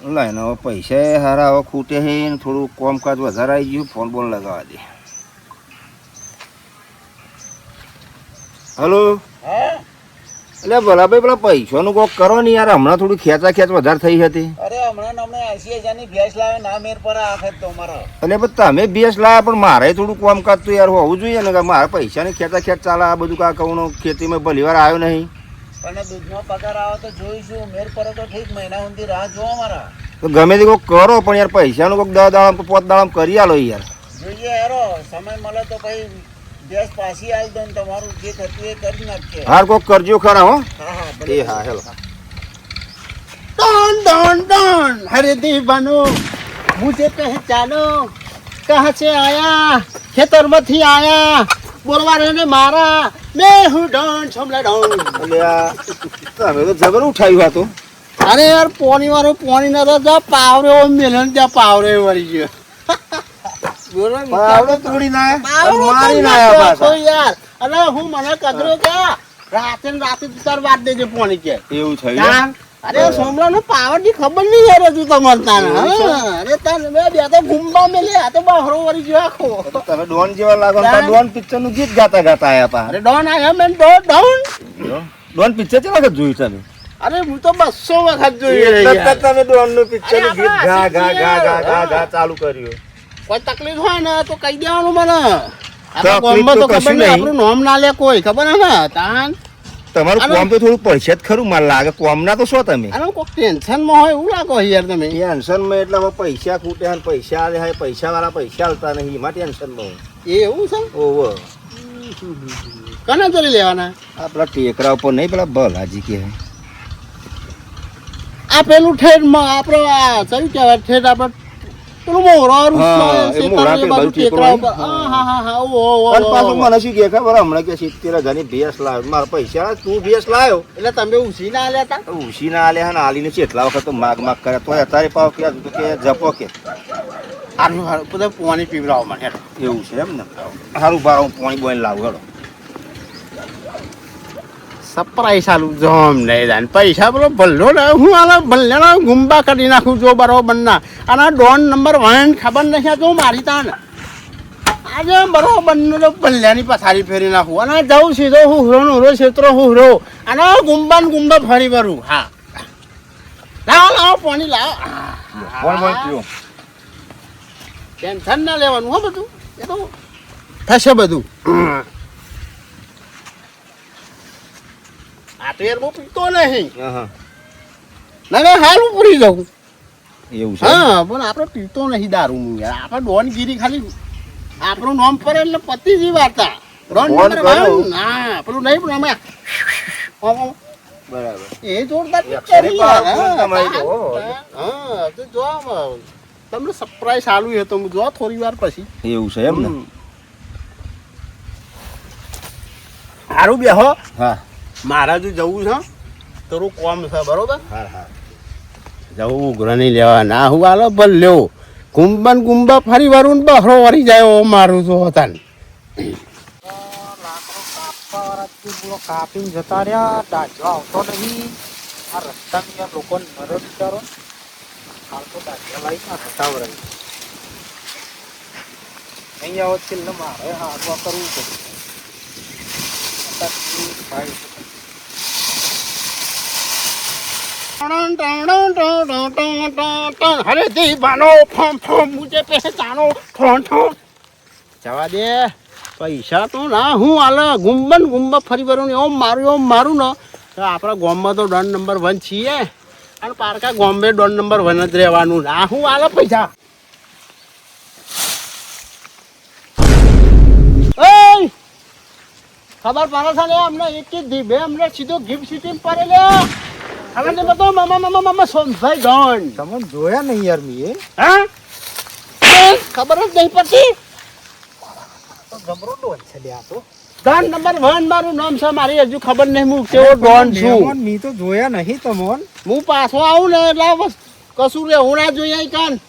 લઈને હવે પૈસા હારા હવે ખૂટે છે ને થોડું કોમકાજ વધારે આવી ગયું ફોન બોલ લગાવવા દે. હલો? એટલે ભલાભાઈ પેલા પૈસાનું કોક કરો ને યાર હમણાં થોડી ખેંચા ખેંચ વધારે થઈ હતી. અરે હમણાં હમણાં એસી હજાર ભેંસ લાવે ના મેર પર આખે તો મારા એટલે પણ તમે બેસ લાવ્યા પણ મારે થોડું કોમકાજ તો યાર હોવું જોઈએ ને કે મારા પૈસાની ખેંચા ખેંચ ચાલે આ બધું કા કહું ખેતીમાં ભલી વાર આવ્યો નહીં. અને દૂધનો પગાર આવે તો જોઈશું. મેર કરો તો ઠીક મહિના સુધી રાહ જોવા મારા. તો ગમે તે કોક કરો પણ યાર પૈસા પૈસાનું કોક દસ દાડા પોત દાડા કરી આલો યાર. જોઈએ હેરો સમય મળે તો કઈ ગેસ પાછી આવી દઉં તમારું જે થતું એ કરી નાખજે. હાર કોક કરજો ખરા હો. એ હા હેલો. Don don don. હરે દીવાનો મુજે પહેચાનો કહા છે આયા ખેતરમાંથી આયા. બોલવા ને મારા. પોની વાળો પોની તો પાવરે ઓ મેલન ત્યાં પાવરે વળી ગયો. પાવડો યાર. અરે હું મને કદરો કે રાતે રાતે તાર વાત દેજે પોની કે. એવું થયું અરે સોમલા નું પાવરની ખબર નહીં યાર હજુ તમારે તાન અરે તાન બે બે તો ગુંબા મેલે આ તો બહરો વળી ગયો આખો. તમે ડોન જેવા લાગો ને ડોન? પિક્ચરનું ગીત ગાતા ગાતા આયા તા અરે don I am an don? Don? Picture ચેવા વખત જોયું તમે? અરે હું તો બસો વખત જોઈ એટલે જ તમે ડોનનું પિક્ચરનું ગીત ગા ઘા ગા ગા ગા ગા ગા ચાલુ કર્યું. કોઈ તકલીફ હોય ને તો કહી દેવાનું મને. તો તો. આપણું નામ ના લે કોઈ ખબર હે ને તાન? તમારું કોમ તો થોડું પડશે જ ખરું મને લાગે કોમ ના તો શું તમે. આનું કોઈ ટેન્શનમાં હોય એવું લાગો યાર તમે. ટેન્શનમાં એટલે હવે પૈસા ખૂટે છે ને પૈસા આલે હે પૈસા વાળા પૈસા આલતા નહીં એમાં ટેન્શનમાં એવું છે? ઓવો કને ચોરી લેવાના? આપણા ટેકરા ઉપર નહીં પેલા ભલાજી કે આ પેલું ઠેઠમાં આપણો આ કયું કહેવાય ઠેઠ આપણે પેલું મોરારું હા, છે, એ મોરા પેલું બાજુ ટેકરો. ઉપર. હા, હા, હા, હા, ઓ, ઓ, અને પાછું. મને શું કે ખબર હમણાં કે સિત્તેર હજારની ભેંસ લાવ્યો મારા પૈસા તું ભેંસ લાવ્યો એટલે તમે ઉછી ના લેતા ઉશી ના આલે ને આલીને ચેટલા વખત તો માગ માગ કર્યા તો અત્યારે પાવ કે કે જપો કે આનું બધા પાણી પીવડાવો મને. એવું છે એમ ને સારું ભાવ હું પાણી બોઈને લાવું હેડો સપ્રાઈસ આલું જોમ નહીં જાય. પૈસા બોલો ભલ્લો ને હું આના ભલ્લાના ગુંબા કરી નાખું જો બરોબર ના આના ડોન નંબર વન ખબર નથી તો મારી તાન આજે બરોબર નો ભલ્યાની પથારી ફેરી નાખું. અને જવું સીધો હું હુરો નો હુરો છેતરો હું હુરો અને ગુંબા ને ગુંબા ફરી વરું હા. લાવો લાવો પાણી લાવો. ટેન્શન ના લેવાનું હો બધું. એ તો થશે બધું. આ તો યાર હું પીતો નહીં ના ના હાલ પૂરી જાઉં. એવું છે હા પણ આપણે પીતો નહીં દારૂ યાર. આપણે ડોનગીરી ખાલી આપણું નામ પર એટલે પતિજી વાર્તા. ડોન. ના પેલું નહીં પણ અમે. બરાબર. એ જોરદાર ફોન હા, તો, જો તમને સરપ્રાઈઝ આલુ હે તો હું જો થોડી વાર પછી. એવું છે એમ ને? સારું બેહો હા. મારા જો જવું છે તારું કોમ છે બરોબર? હા હા. જવું ઉઘરો નહીં લેવા. ના હું આલો ભલ લેવો. કુંભન કુંભા ફરી વરું ને બહરો વરી જાય ઓ મારું તો હતા કાપીને જતા રહ્યા દાજો આવતો નહીં. આ રસ્તાની યાર લોકો નરો બિચારો હાલ તો દાજો લઈ ના થતા અહીંયા છેલ્લે મારે હાથવા કરવું પડે. ભાઈ અરે દીવાનો ફોમ ફોમ મુજે પહેચાનો ઠોન જવા દે. પૈસા તો ના, હું હાલ ગુંબન ગુંબા ફરી વરું ઓમ મારું ઓમ મારું ને. આપણા ગોમમાં તો ડોન નંબર વન છીએ. અને પારકા ગોમ્બે ડોન નંબર વન જ રહેવાનું. ના, હું હાલ પૈસા. ખબર પડે છે ને? અમને એક જ દી બે અમને સીધો ગિફ્ટ સિટી પડે ખબર તો બધો મામા મામા મામા સોનભાઈ ગણ તમને જોયા નહીં યાર મીએ હા? ખબર જ નહીં પડતી. તો ગમરો ડોન છે લ્યા તો. ડોન નંબર વન મારું નામ છે મારી હજુ ખબર નહીં હું કેવો ડોન છું. મી તો જોયા નહીં તમોન. હું પાછો આવું ને એટલે બસ કશું રે હું ના જોઈએ કાન.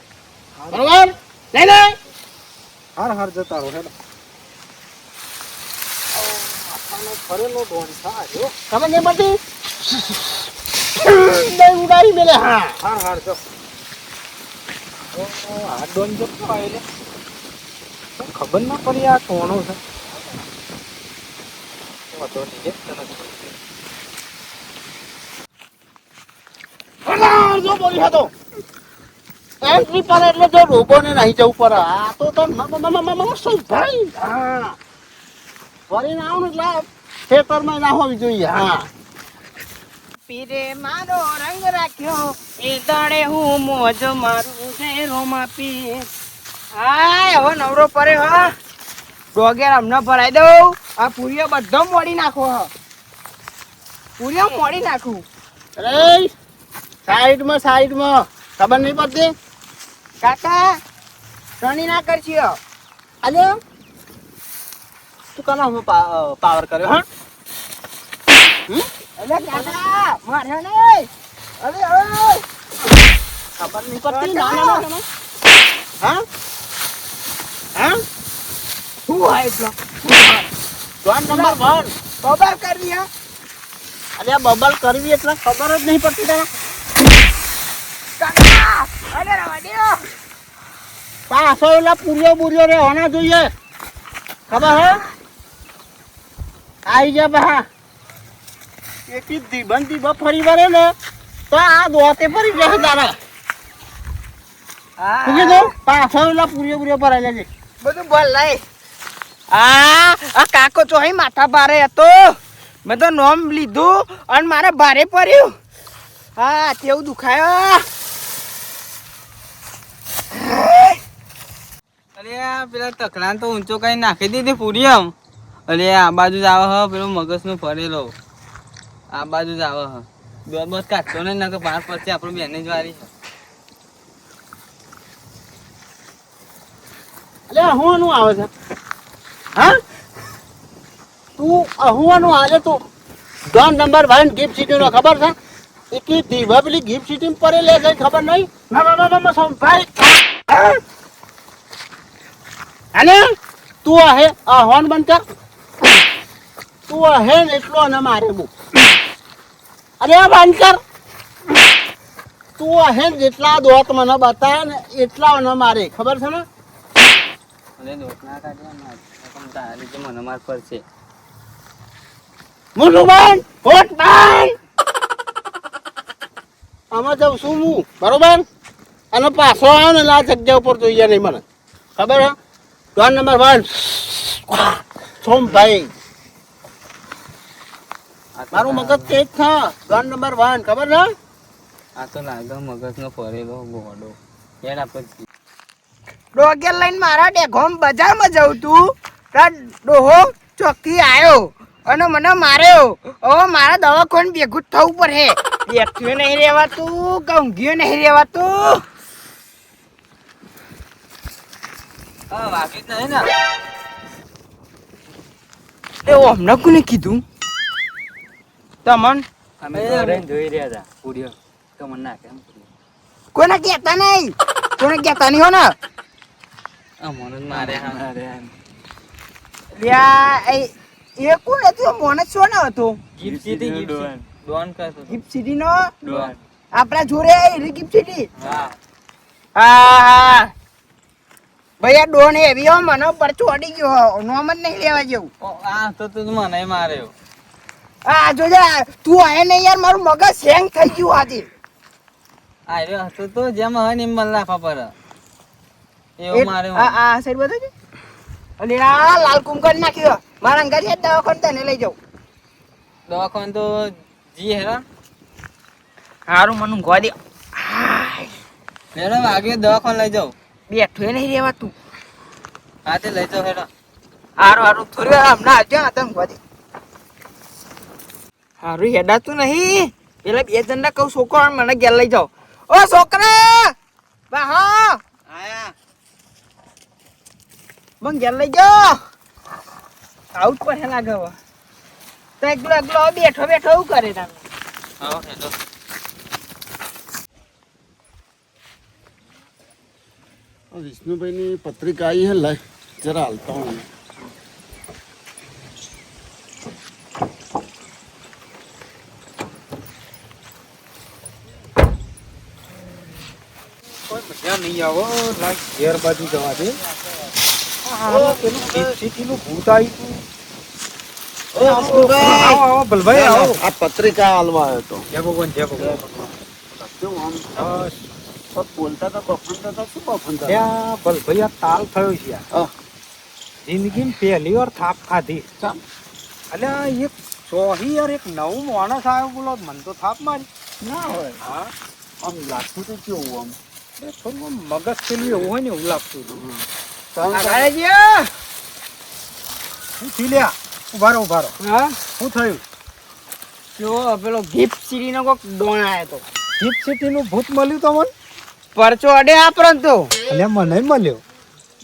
બરાબર? નહીં નહીં. હાર હાર જતા રહો હેડો. ફરેલો ડોન થાય ખબર નહીં પડતી? નહીં ઉડાડી મેલે હા. હાર હાર જો તો આ ડોન જતો આવેલો તો ખબર ના પડી આ કોણો છે વાંધો નહીં લે, તને અલા, જો બોલી હતો એન્ટ્રી પર એટલે જો રોબો ને નહીં જવું પડે આ તો તો મ- મ- મ- મ- મ- શું ભાઈ હા વળીને આવું એટલે ખેતરમાં ના હોવી જોઈએ. હા. પીરે મારો રંગ રાખ્યો એ દાડે હું મોજ મારું છે રોમા પીર હાય હવે નવરો પડે હ. ડોગેર હમણાં ભરાઈ દઉં. આ પૂરીઓ બધો મોડી નાખો હ. પૂરીઓ મોડી નાખું. અરે સાઈડમાં સાઈડમાં. ખબર નહીં પડતી? કાકા ટણી ના કરશી અલે તું કના પાવર કર્યો હા? અરે કાકા મારે નહીં. અરે અરે ખબર નહીં પડતી ના ના ના, ના. હા? હા? શું હોય એટલો? Don number one. ખબર કરવી હા? અરે બબલ કરવી એટલે ખબર જ નહીં પડતી તને કાકા અરે રવા પાછો એટલે પૂર્યો બુર્યો રે હોના જોઈએ. ખબર હે? આઈ જા બહા એકી દીબન દીબા ફરી વળે ને તો આ દોતે ફરી જશે તારા. શું કીધું? પાછો એલા પૂર્યો બુર્યો ભરાઈ લેજે બધું બોલ લઈ. આ આ કાકો અહીં માથા ભારે હતો. મેં તો નોમ લીધું અને મારે ભારે પડ્યું. હા તેવું દુખાયો. અરે આ પેલા તકડા તો ઊંચો કઈ નાખી દીધી પૂરી આમ અરે આ બાજુ જ આવે હ પેલું મગજનું ફરેલો. આ બાજુ જ આવે હ. બે બસ કાઢતો ને ના બહાર પછી આપણું બેને જ વારી છે. એટલે અહુવાનું આવે છે. હા? તું અહુવાનું આવે તું don number one gift city નો ખબર છે? એટલી દીવા પેલી ગિફ્ટ સિટી પરે લે છે, ખબર નહીં? ના ના અને તું આહે આ બનતા? તું આહે એટલો અને મારે બુ અરે બંધ તું અહે જેટલા દોત મને બતાવે ને એટલા મને મારે ખબર છે ને? અરે દોત ના કાઢવા ના તારા લીધે મને માર પડશે. મુસલમાન હોટ બાન? આમાં જાઉં છું હું બરોબર? અને પાછો આવ્યો ને આ જગ્યા ઉપર જોઈએ નહીં મને. ખબર હે? Don number one. સોમભાઈ મારું મગજ તેજ થા ગન નંબર વન ખબર છે? આ તો લાગે મગજનો ફરેલો ગોડો. યાર આપણે ડોગેર લઈને મારા ડેઘોમ બજારમાં જઉં તું. ત્યાં ડોહો ચોકી આવ્યો અને મને માર્યો. હવે મારા દવાખાને ભેગું થવું પડે. બેઠ્યું નહીં રહેવાતું કે ઊંઘ્યું નહીં રહેવાતું. હા વાગી જ નહીં ને. એ અમને કોને કીધું. તમન? અમે ઘરે જોઈ રહ્યા હતા પૂરીઓ તો મને નાખે એમ કોને કહેતા નહીં? કોને કહેતા નહીં હો ને? મને મારે હારે લ્યા એ એ કોણ હતું? મોને છો ને હતો? ગિફ્ટ સિટી ગિફ્ટ ડોન કા હતો. ગિફ્ટ સિટી નો? ડોન. આપણા જોડે આવી ગિફ્ટ સિટી હા. હા હા. આ ડોન એવી હો મને પરચો અડી ગયો નોમ જ નહીં લેવા જેવું. આ તો તું મને માર્યો. આ જોજે તું આય નહીં યાર મારું મગજ હેંગ થઈ ગયું આજે. આ રહ્યો હતો તો જેમ હોય નિમલ નાખવા પડે એવો મારે આ આ સાઈડ બતાવજે અને આ લાલ કુંકર નાખ્યો મારા અંગા છે દવાખાને તને લઈ જાઉં. દવાખાને તો જી હેરા હારું મને ઊંઘવા દે હેડો વાગે દવાખાને લઈ જાઉં. બેઠો એ નહીં રહેવા તું. હા તે લઈ જાઉં હેડો. હારું હારું થોડી વાર હમણાં આવજો ઊંઘવા દે હારું હેડાતું નહીં. પેલા બે જણને કહું છોકરો મને ઘેર લઈ જાઓ. ઓ છોકરા! બા હા! આયા. મને ઘેર લઈ જાઓ. આવું જ પડે લાગે હવે. તો એકલો એકલો બેઠો બેઠો એવું કરે તમે આવો હેડો. વિષ્ણુભાઈની પત્રિકા આવી હે લાય જરા હાલતા હું. નહીં આવો ઘેર બાજુ જવા દે. આ પેલું સિટીનું ભૂત આવ્યું આવો આવો ભલભાઈ આવો. આ પત્રિકા હાલવા આવ્યો તો જય ભગવાન જય ભગવાન. બોલતા હતા બફનતા હતા શું બફનતા ભલભાઈ આ તાલ થયો છે. જિંદગીમાં પહેલી વાર થાપ ખાધી. અલ્યા એક સોહી યાર એક નવું માણસ આવ્યો બોલો મને તો થાપ મારી. ના હોય. હા? આમ લાગતું તો કેવું આમ? થોડું મગજ પેલું એવું હોય ને એવું લાગતું હતું. શું થયું લ્યા ઊભા રહો ઊભા રહો. હા? શું થયું? જો પેલો ગિફ્ટ સિટી નો કોક ડોન આયો તો. ગિફ્ટ સિટીનું ભૂત મળ્યું તમને? પરચો અડે આ પરંતુ. અને મને મળ્યો.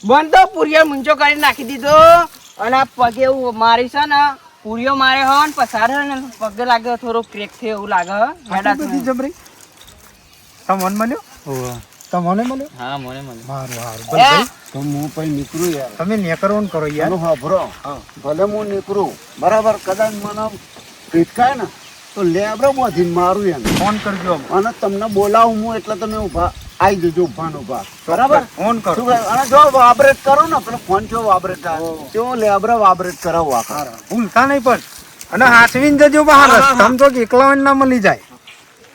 બંધ તો પુરિયો મૂંચો કરી નાખી દીધો. અને આ પગે એવું મારી છે ને પુરિયો મારે હો ને પસાર હે ને પગે લાગે થોડો ક્રેક થયો એવું લાગે હે. આટલી બધી જબરી? તમને મળ્યો? તમને મળ્યો? હા મને મને મારું હારું ભલે તો હું પછી નીકળું યાર. તમે નેકરવાનું કરો યાર. હા ભરો. ભલે હું નીકળું. બરાબર કદાચ મને પીટકાય ને તો લેબરો બોધીને મારું એને ફોન કરજો અને તમને બોલાવું હું એટલે તમે ઊભા આવી જજો ઊભા ને ઊભા બરાબર? ફોન કરો. અને જો વાબરેટ કરો ને પેલો ફોન જો વાબરેટ થાય તો લેબરો વાબરેટ કરાવો આખા. ભૂલતા નહીં પણ. અને હાથવીને જજો બહાર. રસ્તામાં તો એકલા ના મળી જાય.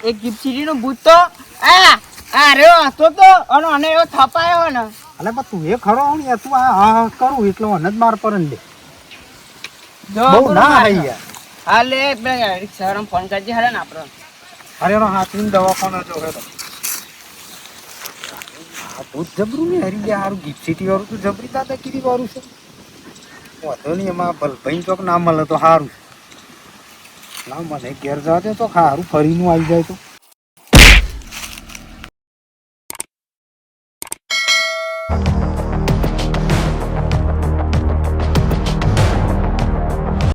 એક સિટી નો ભૂત તો. આ! આ રહ્યો હતો તો અને અને એવો થપાયો ને. અલે પણ તું એ ખરો યાર, તું આ હા હા કરું એટલે મને માર પર દે બહુ ના. હાઈ યાર હાલે રિક્ષાવાળાને ફોન કરજે હાલે ને આપણો. અરે એનો હાચવીને દવાખાનો જો આ ભૂત જબરું ને હરી ગયા હારું ગીત સિટી વાળું તો જબરી દાદાગીરી વાળું છે. વાંધો નહીં એમાં ભલભાઈ ચોક ના મળે તો સારું ના મને ઘેર જવા દે તો સારું ફરીનું આવી જાય તો.